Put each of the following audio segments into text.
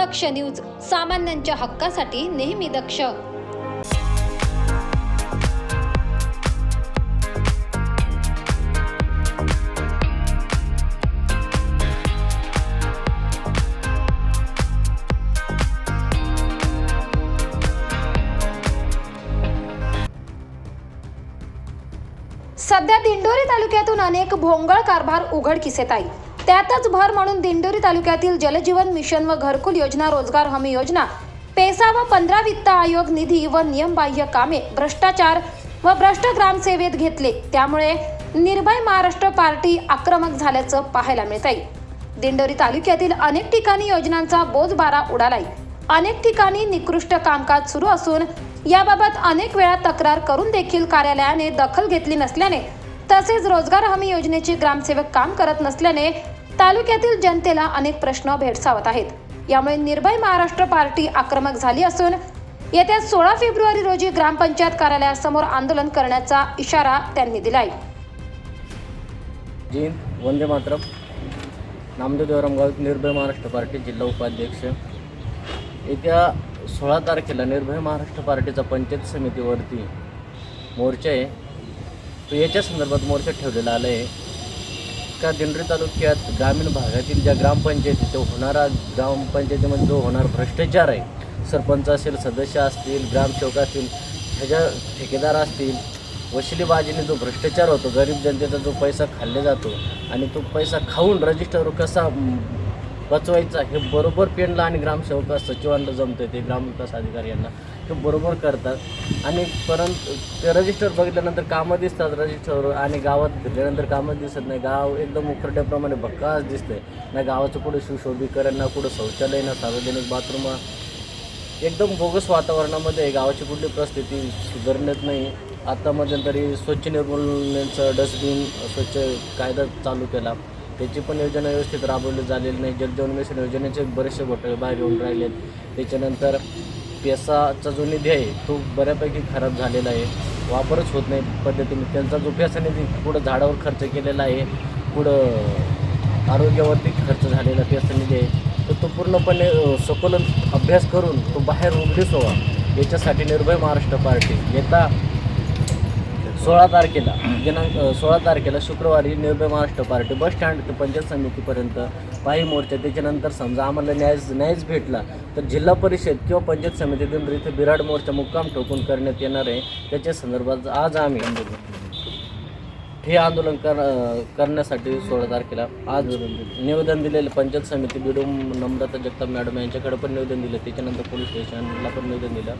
दक्ष news सामान्यांच्या हक्कासाठी नेहमी दक्ष. सध्या दिंडोरी तालुक्यातून अनेक भोंगळ कारभार उघडकीस येत आहे. त्यातच भर म्हणून दिंडोरी तालुक्यातील जलजीवन मिशन व घरकुल योजना रोजगार हमी योजना पेसा व पंधरा वित्त आयोग निधी व नियमबाह्य कामे भ्रष्टाचार व भ्रष्ट ग्रामसेवेत घेतले. त्यामुळे निर्भय महाराष्ट्र पार्टी आक्रमक झाल्याचं पाहायला मिळत आहे दिंडोरी तालुक्यातील अनेक ठिकाणी योजनांचा बोजबारा उडालाय. अनेक ठिकाणी निकृष्ट कामकाज सुरू असून याबाबत अनेक वेळा तक्रार करून देखील कार्यालयाने दखल घेतली नसल्याने तसेच रोजगार हमी योजनेचे ग्रामसेवक काम करत नसल्याने तालुक्यातील जनतेला अनेक प्रश्न भेडसावत आहेत. यामुळे निर्भय महाराष्ट्र पार्टी आक्रमक झाली असून येत्या सोळा फेब्रुवारी रोजी ग्रामपंचायत कार्यालयासमोर आंदोलन करण्याचा इशारा त्यांनी दिलाय. जैन वंदे मातरम. नामदेव देवरामगाव निर्भय महाराष्ट्र पार्टी जिल्हा उपाध्यक्ष. येत्या सोळा तारखेला निर्भय महाराष्ट्र पार्टीचा पंचायत समितीवरती मोर्चा आहे. तो याच्या संदर्भात मोर्चा ठेवलेला आला आहे का दिंडोरी तालुक्यात ग्रामीण भागातील ज्या ग्रामपंचायती तो होणारा ग्रामपंचायतीमध्ये जो होणार भ्रष्टाचार आहे सरपंच असेल सदस्य असतील ग्रामसेवक असतील ह्याच्या ठेकेदार असतील वशिलीबाजीने जो भ्रष्टाचार होतो गरीब जनतेचा जो पैसा खाल्ला जातो आणि तो पैसा खाऊन रजिस्टरवर कसा म, वाचवायचा हे बरोबर पेंडला आणि ग्रामसेवक सचिवांना जमतं ते ग्रामविकास अधिकारी यांना. ते बरोबर करतात. आणि परंतु ते रजिस्टर बघितल्यानंतर कामं दिसतात रजिस्टरवर आणि गावात फिरल्यानंतर कामं दिसत नाही. गाव एकदम उखरट्याप्रमाणे भक्काच दिसतंय. ना गावाचं कुठं सुशोभीकरण ना कुठं शौचालय ना सार्वजनिक बाथरूम. एकदम बोगस वातावरणामध्ये गावाची कुठली परिस्थिती सुधारण्यात नाही. आत्ता मध्यंतरी स्वच्छ निर्मूलनेचं डस्टबिन स्वच्छ कायदा चालू केला. त्याची पण योजना व्यवस्थित राबवली झालेली नाही. जलजीवन मिशन योजनेचे बरेचसे घोटाळे बाहेर येऊन राहिलेत. त्याच्यानंतर पेसाचा जो निधी आहे तो बऱ्यापैकी खराब झालेला आहे. वापरच होत नाही पद्धतीने. त्यांचा जो पेसा निधी पुढं झाडावर खर्च केलेला आहे पुढं आरोग्यावरती खर्च झालेला पेसा निधी आहे तर तो पूर्णपणे अ, अभ्यास करून तो बाहेर उघडीस व्हावा याच्यासाठी निर्भय महाराष्ट्र पार्टी. येता सोळा तारखेला दिनांक सोळा तारखेला शुक्रवारी निर्भय महाराष्ट्र पार्टी बस स्टँड ते पंचायत समितीपर्यंत पायी मोर्चा. त्याच्यानंतर समजा आम्हाला न्याय न्यायच भेटला तर जिल्हा परिषद किंवा पंचायत समितीतून इथे बिराड मोर्चा मुक्काम ठोकून करण्यात येणार आहे. त्याच्या संदर्भात आज आम्ही हे आंदोलन कर करण्यासाठी सोळा तारखेला आज निवेदन दिलेलं पंचायत समिती बिडूम नम्रता जगताप मॅडम यांच्याकडे पण निवेदन दिलं. त्याच्यानंतर पोलीस स्टेशनला पण निवेदन दिलं.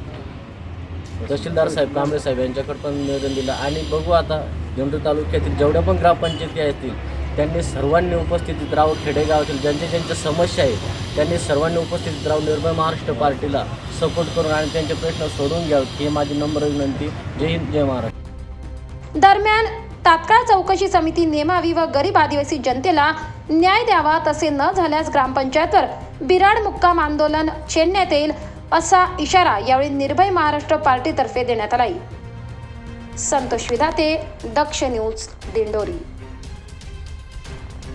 तहसीलदार साहेब कांबळे साहेब यांच्याकडे पण निवेदन दिलं. आणि बघू आता दिंडोरी तालुक्यातील जेवढ्या पण ग्रामपंचायती असतील त्यांनी सर्वांनी उपस्थितीत राहून खेडेगावातील ज्यांच्या ज्यांच्या समस्या आहेत त्यांनी सर्वांनी उपस्थितीत राहून निर्भय महाराष्ट्र पार्टीला सपोर्ट करून आणि त्यांचे प्रश्न सोडून घ्यावेत ही माझी नम्र विनंती. जय हिंद जय महाराष्ट्र. दरम्यान तात्काळ चौकशी समिती नेमावी व गरीब आदिवासी जनतेला न्याय द्यावा तसे न झाल्यास ग्रामपंचायतवर बिराड मुक्काम आंदोलन छेडण्यात येईल. असा इशारा यावेळी निर्भय महाराष्ट्र पार्टीतर्फे देण्यात आला संतोष विधाते दक्ष न्यूज दिंडोरी.